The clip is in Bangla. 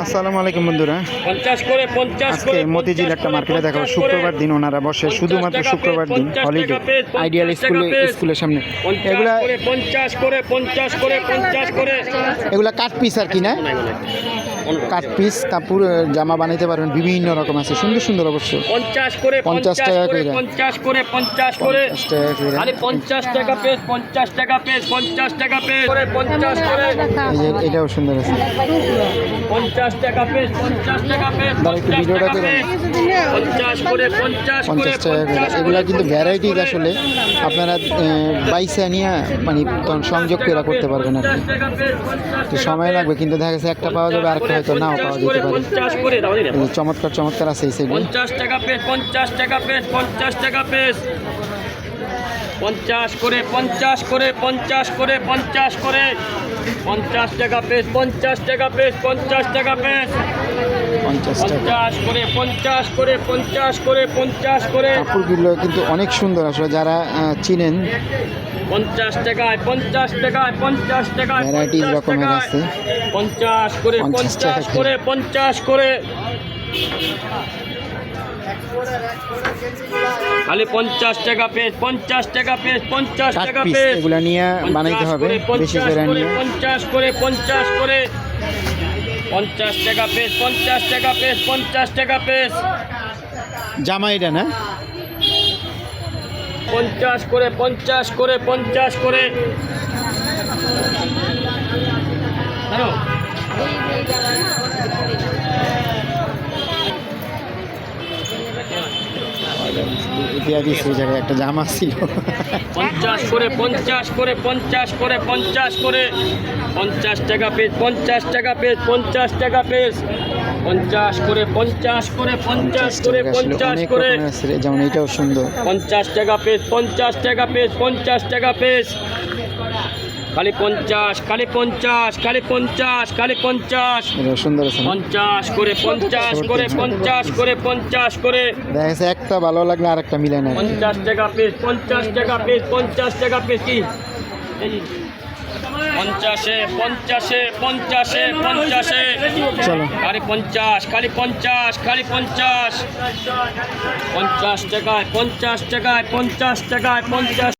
আসসালামু আলাইকুম বন্ধুরা। পঞ্চাশ করে পঞ্চাশ আজকে করে মতিঝিল একটা মার্কেটে দেখাবো। শুক্রবার দিন ওনারা বসে। শুধুমাত্র শুক্রবার দিন। হলিডে আইডিয়াল স্কুল স্কুলের সামনে। এগুলা পঞ্চাশ করে পঞ্চাশ করে পঞ্চাশ করে। এগুলা কাঠ পিস আর কি না? কাঠ পিস কাপড় জামা বানাইতে পারবেন বিভিন্ন রকম আছে সুন্দর সুন্দর অবশ্য। পঞ্চাশ করে পঞ্চাশ টাকা করে পঞ্চাশ করে পঞ্চাশ করে। পঞ্চাশ টাকা করে। আরে পঞ্চাশ টাকা পেস পঞ্চাশ টাকা পেস পঞ্চাশ টাকা পেস করে পঞ্চাশ করে। এটাও সুন্দর আছে। পঞ্চাশ টাকা পেস পঞ্চাশ টাকা পেস একটু পঞ্চাশ ভিডিওটা টাকা করে পেস পঞ্চাশ করে পঞ্চাশ করে পঞ্চাশ টাকা করে। এগুলা কিন্তু করে। আসলে। আপনারা বাইসে নিয়ে মানে তখন সংযোগ করে করতে পারবেন আর কি। পঞ্চাশ টাকা পেস, পঞ্চাশ একটু টাকা সময় পেস। লাগবে কিন্তু দেখা গেছে একটা পাওয়া যাবে আরেকটা হয়তো নাও পাওয়া যেতে পারে। চমৎকার চমৎকার আছে এই সাইডে। পঞ্চাশ টাকা পেস পঞ্চাশ টাকা পেস পঞ্চাশ টাকা পেস। পঞ্চাশ করে পঞ্চাশ করে পঞ্চাশ করে পঞ্চাশ করে। পঞ্চাশ টাকা পেস পঞ্চাশ টাকা পেস পঞ্চাশ টাকা পেস। পঞ্চাশ করে পঞ্চাশ করে পঞ্চাশ করে পঞ্চাশ করে। কাপড়গুলো কিন্তু অনেক সুন্দর আসলে যারা চিনেন। পঞ্চাশ টাকায় পঞ্চাশ টাকায় পঞ্চাশ টাকায় পঞ্চাশ রকমের আছে। পঞ্চাশ করে পঞ্চাশ টাকা করে। পঞ্চাশ করে। খালি পঞ্চাশ টাকা পেজ পঞ্চাশ টাকা পেজ পঞ্চাশ টাকা পিস পেজ এগুলো নিয়ে বানাইতে হবে বেশি করে নিয়ে। পঞ্চাশ করে পঞ্চাশ করে। পঞ্চাশ টাকা পেজ পঞ্চাশ টাকা পেজ পঞ্চাশ টাকা পেজ জামা এটা না? পঞ্চাশ করে পঞ্চাশ করে পঞ্চাশ করে। দিয়া দিচ্ছে জায়গায় একটা জামা ছিল। পঞ্চাশ করে পঞ্চাশ করে পঞ্চাশ করে পঞ্চাশ করে। পঞ্চাশ টাকা পেজ পঞ্চাশ টাকা পেজ পঞ্চাশ টাকা পেজ। পঞ্চাশ করে পঞ্চাশ করে পঞ্চাশ করে পঞ্চাশ করে। যেমন এটাও সুন্দর। পঞ্চাশ টাকা পেজ পঞ্চাশ টাকা পেজ পঞ্চাশ টাকা পেজ। খালি পঞ্চাশ খালি পঞ্চাশ খালি পঞ্চাশ খালি পঞ্চাশ। সুন্দর পঞ্চাশ করে পঞ্চাশ করে পঞ্চাশ করে পঞ্চাশ করে। দেখা গেছে একটা ভালো লাগলে আরেকটা মিলে না আর। পঞ্চাশ টাকা পিস পঞ্চাশ টাকা পিস পঞ্চাশ টাকা পিস কি? পঞ্চাশে পঞ্চাশে পঞ্চাশে পঞ্চাশে। চলো। খালি পঞ্চাশ খালি পঞ্চাশ খালি পঞ্চাশ। পঞ্চাশ টাকায় পঞ্চাশ টাকায় পঞ্চাশ টাকায় পঞ্চাশ